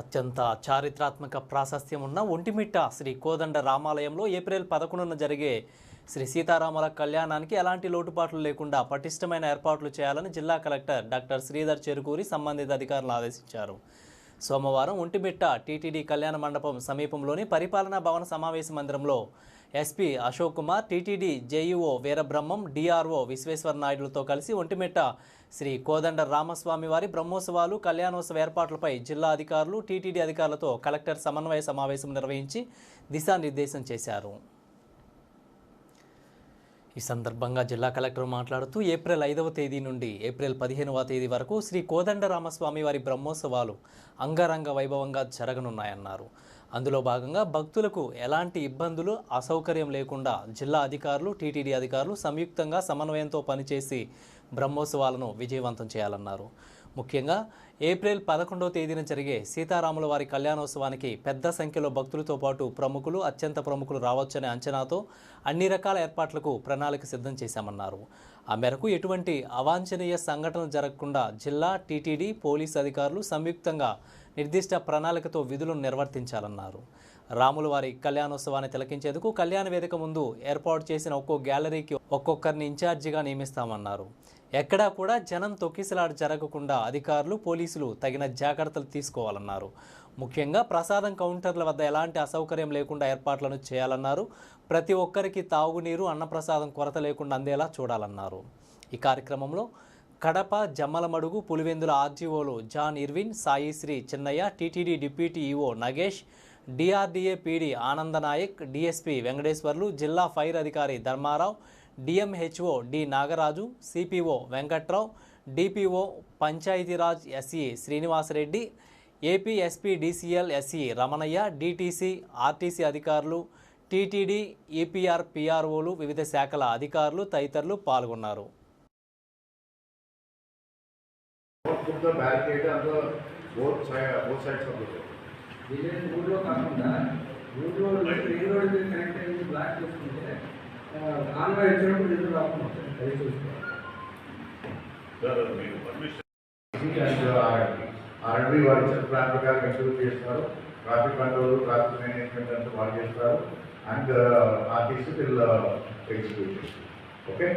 అత్యంత చారిత్రాత్మక ప్రాశస్త్యం ఉన్న ఒంటిమిట్ట శ్రీ కోదండ రామాలయంలో ఏప్రిల్ పదకొండున జరిగే శ్రీ సీతారాముల కళ్యాణానికి ఎలాంటి లోటుపాట్లు లేకుండా పటిష్టమైన ఏర్పాట్లు చేయాలని జిల్లా కలెక్టర్ డాక్టర్ శ్రీధర్ చెరుకూరి సంబంధిత అధికారులు ఆదేశించారు. సోమవారం ఒంటిమిట్ట టీటీడీ కళ్యాణ మండపం సమీపంలోని పరిపాలనా భవన సమావేశ మందిరంలో SP Ashok Kumar TTD JEO Veerabrahmam DRO Visweswara నాయుడులతో కలిసి ఒంటిమిట్ట శ్రీ కోదండ రామస్వామి వారి బ్రహ్మోత్సవాలు కళ్యాణోత్సవ ఏర్పాట్లపై జిల్లా అధికారులు టీటీడీ అధికారులతో కలెక్టర్ సమన్వయ సమావేశం నిర్వహించి దిశానిర్దేశం చేశారు. ఈ సందర్భంగా జిల్లా కలెక్టర్ మాట్లాడుతూ ఏప్రిల్ ఐదవ తేదీ నుండి ఏప్రిల్ పదిహేనవ తేదీ వరకు శ్రీ కోదండరామస్వామి వారి బ్రహ్మోత్సవాలు అంగరంగ వైభవంగా జరగనున్నాయన్నారు. అందులో భాగంగా భక్తులకు ఎలాంటి ఇబ్బందులు అసౌకర్యం లేకుండా జిల్లా అధికారులు టీటీడీ అధికారులు సంయుక్తంగా సమన్వయంతో పనిచేసి బ్రహ్మోత్సవాలను విజయవంతం చేయాలన్నారు. ముఖ్యంగా ఏప్రిల్ పదకొండవ తేదీన జరిగే సీతారాముల వారి కళ్యాణోత్సవానికి పెద్ద సంఖ్యలో భక్తులతో పాటు ప్రముఖులు అత్యంత ప్రముఖులు రావచ్చనే అంచనాతో అన్ని రకాల ఏర్పాట్లకు ప్రణాళిక సిద్ధం చేశామన్నారు. ఆ మేరకు ఎటువంటి అవాంఛనీయ సంఘటనలు జరగకుండా జిల్లా టీటీడీ పోలీసు అధికారులు సంయుక్తంగా నిర్దిష్ట ప్రణాళికతో విధులను నిర్వర్తించాలన్నారు. రాములవారి కళ్యాణోత్సవాన్ని తిలకించేందుకు కళ్యాణ వేదిక ముందు ఏర్పాటు చేసిన ఒక్కో గ్యాలరీకి ఒక్కొక్కరిని ఇన్ఛార్జిగా నియమిస్తామన్నారు. ఎక్కడా కూడా జనం తొక్కిసలాట జరగకుండా అధికారులు పోలీసులు తగిన జాగ్రత్తలు తీసుకోవాలన్నారు. ముఖ్యంగా ప్రసాదం కౌంటర్ల వద్ద ఎలాంటి అసౌకర్యం లేకుండా ఏర్పాట్లను చేయాలన్నారు. ప్రతి ఒక్కరికి తాగునీరు అన్నప్రసాదం కొరత లేకుండా అందేలా చూడాలన్నారు. ఈ కార్యక్రమంలో Kadapa Jammalamadugu Pulivendula ఆర్జీఓలు John Irvin Saisri Chinnaiah TTD deputy EO Nagesh DRDA PD Anandanayak DSP Venkateswarlu జిల్లా ఫైర్ అధికారి Dharmarao DMHO D Nagaraju CPO Venkatrao DPO Panchayati Raj SE Srinivasa Reddy AP SP DCL SE Ramanaiah DTC RTC అధికారులు TTD EPR పిఆర్ఓలు వివిధ శాఖల అధికారులు తదితరులు పాల్గొన్నారు. The both side, both sides of the road. Village ఊళ్ళో కాకుండా ఊళ్ళో మెయిన్ రోడ్ కనెక్ట్ అయ్యి బ్లాక్ చేసుకుంటే కాన్వాయ్ వచ్చినప్పుడు ఎదురు రాకుండా. అది చూసుకోవాలి. వారి ఇచ్చిన ప్లాన్ ప్రకారం ఎగ్జిక్యూట్ చేస్తారు. ట్రాఫిక్ కంట్రోల్ ట్రాఫిక్ మేనేజ్మెంట్ అంతా వాళ్ళు చేస్తారు. అండ్ ఆర్టీసీ విల్ ఎగ్జిక్యూట్ చేస్తారు. ఓకే